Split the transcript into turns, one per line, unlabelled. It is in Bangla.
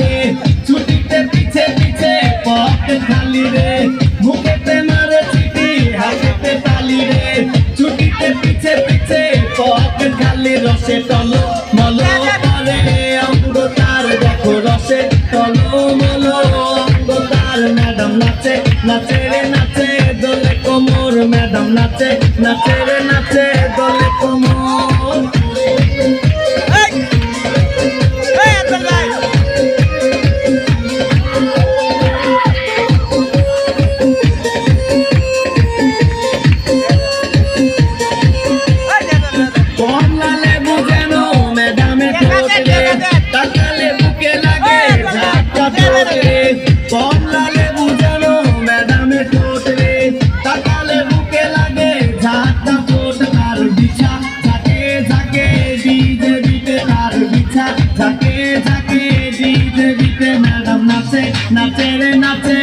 রে, ছুটিতে পিছে পিছে পথে খালি রে বুকেতে মারে তালি রে। ছুটিতে পিছে পিছে পথে খালি রসে টলো মলো করে অঙ্গ তার দেখো রসে টলো মলো অঙ্গ তার ম্যাডাম নাচে নাচে রে নাচে, দোলে কোমর ম্যাডাম নাচে নাচে। নাচে নাচে রে নাচে